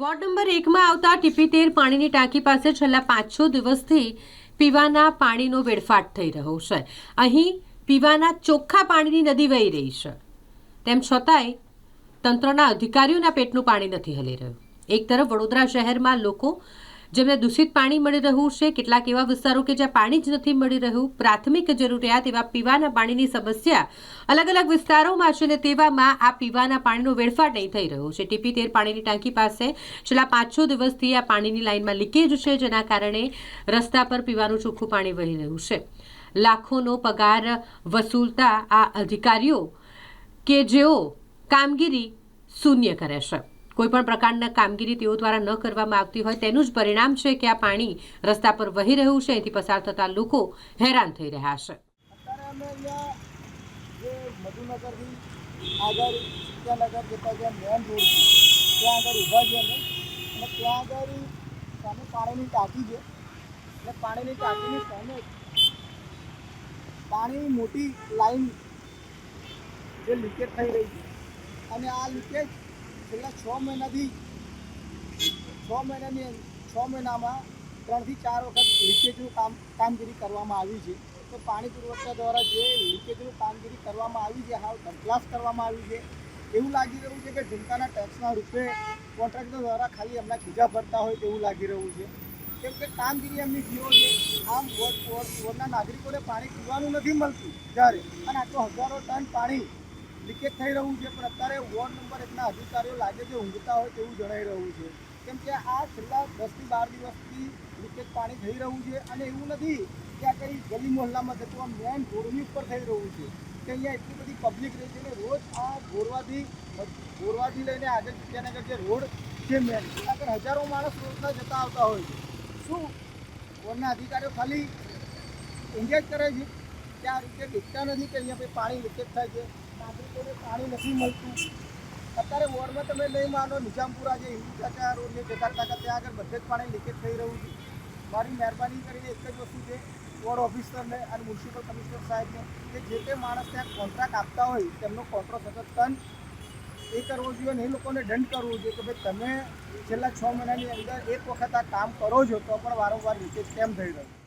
Ward number એકમાં આવતા ટીપીતેર પાણીની ટાંકી પાસે છેલ્લા પાંચ છ દિવસથી પીવાના પાણીનો વેડફાટ થઈ રહ્યો છે. અહીં પીવાના ચોખ્ખા પાણીની નદી વહી રહી છે. તેમ છતાંય તંત્રના અધિકારીઓના પેટનું પાણી નથી હલી રહ્યું. એક તરફ વડોદરા શહેરમાં લોકો જેમને દૂષિત પાણી મળી રહ્યું છે. કેટલાક એવા વિસ્તારો કે જ્યાં પાણી જ નથી મળી રહ્યું. પ્રાથમિક જરૂરિયાત એવા પીવાના પાણીની સમસ્યા અલગ અલગ વિસ્તારોમાં છે ને તેવામાં આ પીવાના પાણીનો વેડફાટ નહીં થઈ રહ્યો છે. ટીપી તેર પાણીની ટાંકી પાસે છેલ્લા પાંચ છ દિવસથી આ પાણીની લાઇનમાં લીકેજ છે, જેના કારણે રસ્તા પર પીવાનું ચોખ્ખું પાણી વહી રહ્યું છે. લાખોનો પગાર વસૂલતા આ અધિકારીઓ કે જેઓ કામગીરી શૂન્ય કરે છે. કોઈ પણ પ્રકારના કામગીરી તેઓ દ્વારા ન કરવામાં આવતી હોય તેનું જ પરિણામ છે કે આ પાણી રસ્તા પર વહી રહ્યું છે. અહીંથી પસાર થતા લોકો હેરાન થઈ રહ્યા છે. જે આગળ જતા જ્યાં મેન રોડ ત્યાં આગળ અને ત્યાં આગળ પાણીની ટાંકી છે. પાણીની ટાંકીની પાણીની મોટી લાઈન જે લીકેજ થઈ રહી છે. અને આ લીકેજ છેલ્લા છ મહિનાથી, છ મહિનાની છ મહિનામાં ત્રણથી ચાર વખત લીકેજનું કામ, કામગીરી કરવામાં આવી છે. તો પાણી પુરવઠા દ્વારા જે લીકેજનું કામગીરી કરવામાં આવી છે, હાલ બદલાશ કરવામાં આવી છે. એવું લાગી રહ્યું છે કે જનતાના ટેક્સના રૂપે કોન્ટ્રાક્ટર દ્વારા ખાલી એમના ખીજા ભરતા હોય તેવું લાગી રહ્યું છે. કેમ કે કામગીરી એમની જીઓ છે. આમ વોર્ડ વોર્ડના નાગરિકોને પાણી પીવાનું નથી મળતું જ્યારે. અને આટલો હજારો ટન પાણી લીકેજ થઈ રહ્યું છે, પણ અત્યારે વોર્ડ નંબર એકના અધિકારીઓ લાગે છે, ઊંઘતા હોય તેવું જણાઈ રહ્યું છે. કેમ કે આ છેલ્લા દસથી બાર દિવસથી લીકેજ પાણી થઈ રહ્યું છે, અને એવું નથી કે આ કંઈ ગલી મોહલ્લામાં થતું આ મેન રોડની ઉપર થઈ રહ્યું છે. કે અહીંયા એટલી બધી પબ્લિક રહે છે કે રોજ આ ગોરવાથી ગોરવાથી લઈને આગળ વિદ્યાનગર જે રોડ છે મેન આગળ હજારો માણસ રોજના જતા આવતા હોય છે. શું વોર્ડના અધિકારીઓ ખાલી એન્ગેજ કરે છે? કે આ રીતે દેખતા નથી કે અહીંયા પાણી લીકેજ થાય છે? પાણી નથી મળતું. અત્યારે વોર્ડમાં તમે નહીં માનો નિજામપુરા જે હિન્દુ ચાચા રોડને જતા હતા ત્યાં આગળ બધે જ પાણી લીકેજ થઈ રહ્યું છે. મારી મહેરબાની કરીને એક જ વસ્તુ છે, વોર્ડ ઓફિસરને અને મ્યુનિસિપલ કમિશનર સાહેબને, કે જે તે માણસ ત્યાં કોન્ટ્રાક્ટ આપતા હોય, તેમનો કોન્ટ્રાક્ટ સતત ટન એ કરવો જોઈએ અને એ લોકોને દંડ કરવો જોઈએ કે ભાઈ તમે છેલ્લા છ મહિનાની અંદર એક વખત આ કામ કરો છો, તો પણ વારંવાર લીકેજ કેમ થઈ રહ્યું?